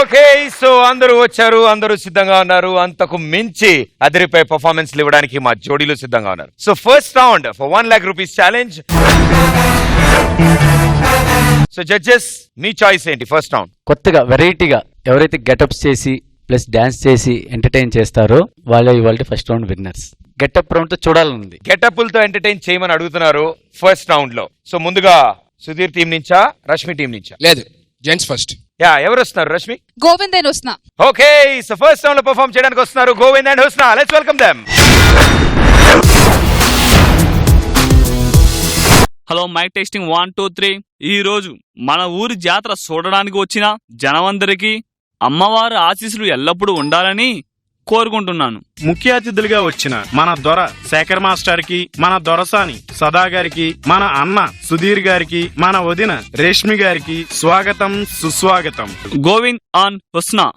Okay so అందరూ వచ్చారు అందరూ సిద్ధంగా ఉన్నారు. అంతకు మించి అదిరిపై పర్ఫార్మెన్స్ ఇవ్వడానికి మా జోడీలు సిద్ధంగా ఉన్నారు. So first round for one lakh rupees challenge so judges me choice ఏంటి ఫస్ట్ రౌండ్ కొత్తగా వెరైటీగా ఎవరైతే గెటప్స్ చేసి ప్లస్ డాన్స్ చేసి ఎంటర్టైన్ చేస్తారో వాళ్ళే ఇవాళ ఫస్ట్ రౌండ్ విన్నర్స్ గెటప్ రౌండ్తో చూడాలనుంది. గెటప్పులతో ఎంటర్టైన్ చేయమని అడుగుతున్నారు ఫస్ట్ రౌండ్లో. సో ముందుగా సుధీర్ టీం నుంచా రష్మి టీం నుంచా? లేదు జెంట్స్ ఫస్ట్ యా ఎవరు వస్తున్నారు రష్మి? గోవింద్ అని వస్తున్నా ఓకే సో ఫస్ట్ రౌండ్లో పర్ఫామ్ చేయడానికి వస్తున్నారు Govind and Husna. Let's welcome them hello mic testing one two three ఈ రోజు మన ఊరి జాతర చూడడానికి వచ్చిన జనమందరికీ అమ్మవారి ఆశీస్సులు ఎల్లప్పుడూ ఉండాలని కోరుకుంటున్నాను. ముఖ్య అతిథులుగా వచ్చిన మన దొర శేఖర్ మాస్టర్కి మన దొరసాని సదా గారికి మన అన్న సుధీర్ గారికి మన వదిన రేష్మి గారికి స్వాగతం సుస్వాగతం. గోవింద్ ఆన్ హుస్నా.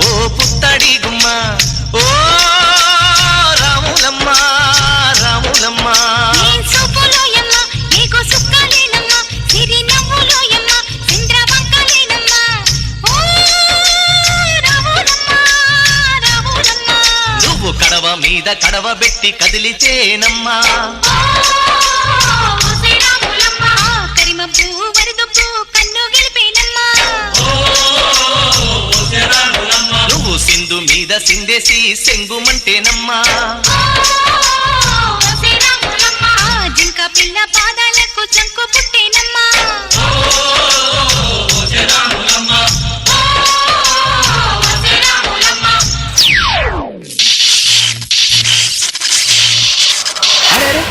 ఓ పుత్తడి గుమ్మ ఓ రాములమ్మ రాములమ్మ. నువ్వు కడవ మీద కడవ పెట్టి శ్రీరాములమ్మ, కరిమబ్బు, మీద సిందేసి సెంగుమంటేనమ్మా. జింక పిల్ల పాదాలకు జంకు పుట్టేనమ్మా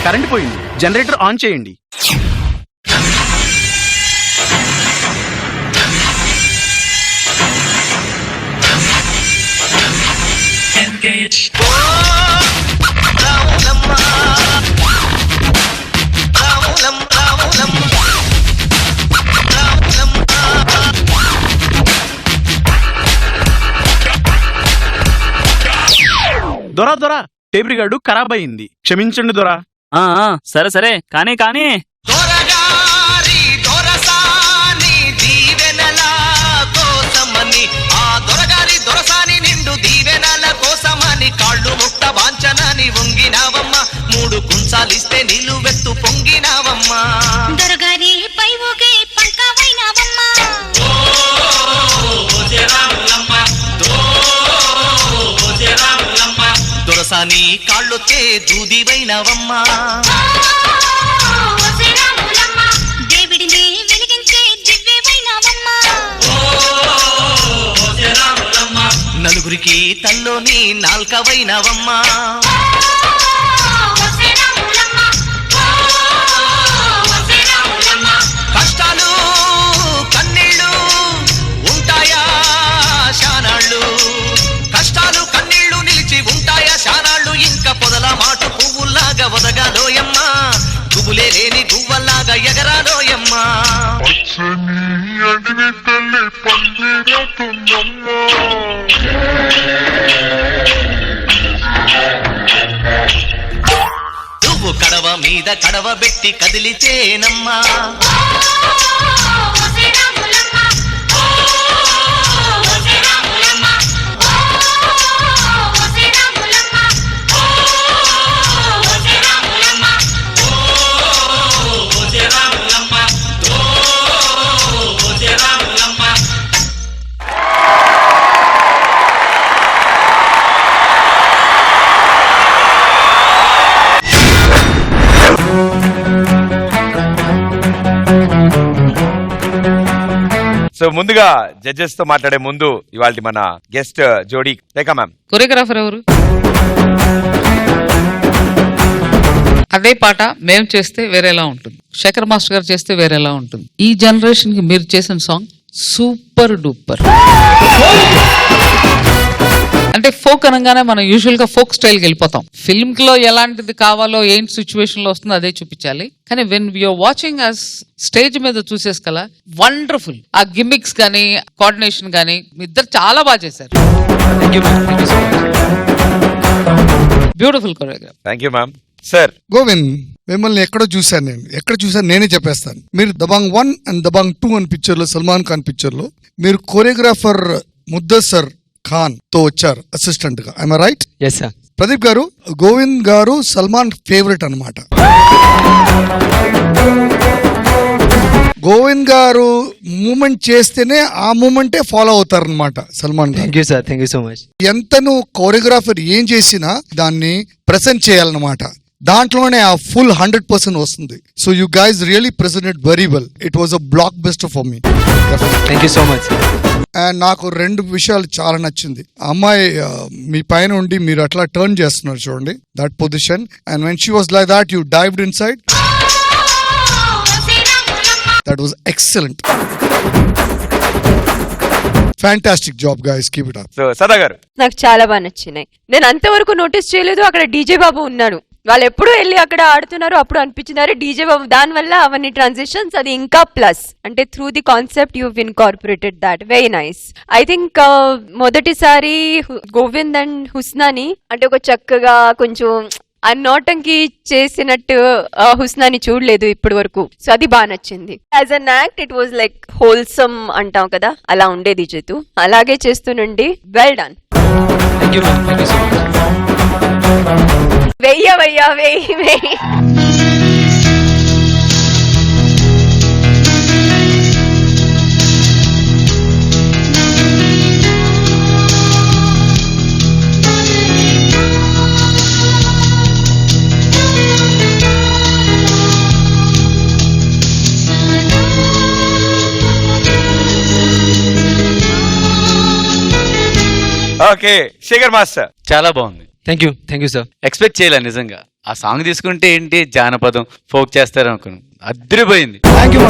కరెంట్ పోయింది. జనరేటర్ ఆన్ చేయండి. దొరా దొరా టేబుల్ గార్డు ఖరాబ్ అయింది క్షమించండి దొరా. ఆ, ఆ, సరే సరే కానీ కానీ. దొరగారి దొరసాని దీవెనల కోసమని ఆ దొరగారి దొరసాని నిండు దీవెనల కోసమని కాళ్ళు ముక్త వాంచనని వంగినావమ్మ. మూడు కుంచాలిస్తే నిలువెత్తు కాళ్ళొచ్చే దూదివైనవమ్మ. నలుగురికి తల్లోని నాల్కవైనవమ్మ మీద కడవబెట్టి కదిలితేనమ్మా సో ముందుగా జడ్జెస్తో మాట్లాడే ముందు ఇవాళ మన గెస్ట్ uh, జోడీ. లేక మ్యామ్ కొరియోగ్రాఫర్ ఎవరు? అదే పాట మేము చేస్తే వేరేలా ఉంటుంది. శేఖర్ మాస్టర్ గారు చేస్తే వేరేలా ఉంటుంది. ఈ జనరేషన్కి మీరు చేసిన సాంగ్ సూపర్ డూపర్ అంటే ఫోక్ అనగానే మనం యూజువల్గా ఫోక్ స్టైల్కి వెళ్ళిపోతాం. ఫిల్మ్లో ఎలాంటిది కావాలో ఏంటి సిచ్యువేషన్లో వస్తుందో అదే చూపించాలి. కానీ when you're watching us stage మీద చూసేసుకోలా వండర్ఫుల్ ఆ గిమిక్స్ కానీ కోఆర్డినేషన్ కానీ మీ ఇద్దరు చాలా బాగా చేశారు. Beautiful choreograph thank you ma'am sir Govind మిమ్మల్ని ఎక్కడో చూశాను నేను. ఎక్కడ చూశాను నేనే చెప్పేస్తాను. మీరు Dabangg one and Dabangg two అని పిక్చర్లో సల్మాన్ ఖాన్ పిక్చర్లో మీరు కోరియోగ్రాఫర్ ముద్దసర్ ఖాన్తో వచ్చారు అసిస్టెంట్గా. I'm right yes sir Pradeep garu Govind garu Salman favourite అన్నమాట. గోవింద్ గారు మూమెంట్ చేస్తేనే ఆ మూమెంటే ఫాలో అవుతారనమాట Salman garu. You sir thank you so much ఎంత నువ్వు కోరియోగ్రాఫర్ ఏం చేసినా దాన్ని ప్రెసెంట్ చేయాలన్నమాట. దాంట్లోనే ఆ ఫుల్ హండ్రెడ్ పర్సెంట్ వస్తుంది. So you guys really presented very well it was a blockbuster for me thank you so much and నాకు రెండు విషయాలు చాలా నచ్చింది. అమ్మాయి మీ పైన ఉండి మీరు అట్లా టర్న్ చేస్తున్నారు చూడండి. That position and when she was like that you dived inside that was excellent fantastic job guys keep it up so Sada garu. నాకు చాలా బాగా నచ్చినాయి. నేను అంతవరకు నోటీస్ చేయలేదు. అక్కడ డీజే బాబు ఉన్నాడు. వాళ్ళు ఎప్పుడు వెళ్ళి అక్కడ ఆడుతున్నారు అప్పుడు అనిపించినారు డీజే బాబు దాని వల్ల అవన్నీ ట్రాన్సిషన్స్ అది ఇంకా ప్లస్ అంటే through the concept you incorporated that very nice I think మొదటిసారి గోవింద్ అండ్ హుస్నాని అంటే ఒక చక్కగా కొంచెం ఆ నోటంకి చేసినట్టు హుస్నాని చూడలేదు ఇప్పటి వరకు. సో అది బాగా నచ్చింది. As an act it was like wholesome అంటాం కదా? అలా ఉండేది చేతు అలాగే చేస్తునండి. వెల్ డన్ వెయ్య వెయ్య వెయ్యి వెయ్యి. Okay Shekhar master. చాలా బాగుంది. Thank you thank you sir expect చేయలే నిజంగా. ఆ సాంగ్ తీసుకుంటే ఏంటి? జానపదం ఫోక్ చేస్తారు అనుకున్నాను అద్దరిపోయింది. Thank you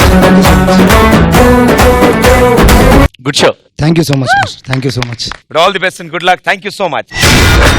good show thank you so much thank you so much all the best and good luck thank you so much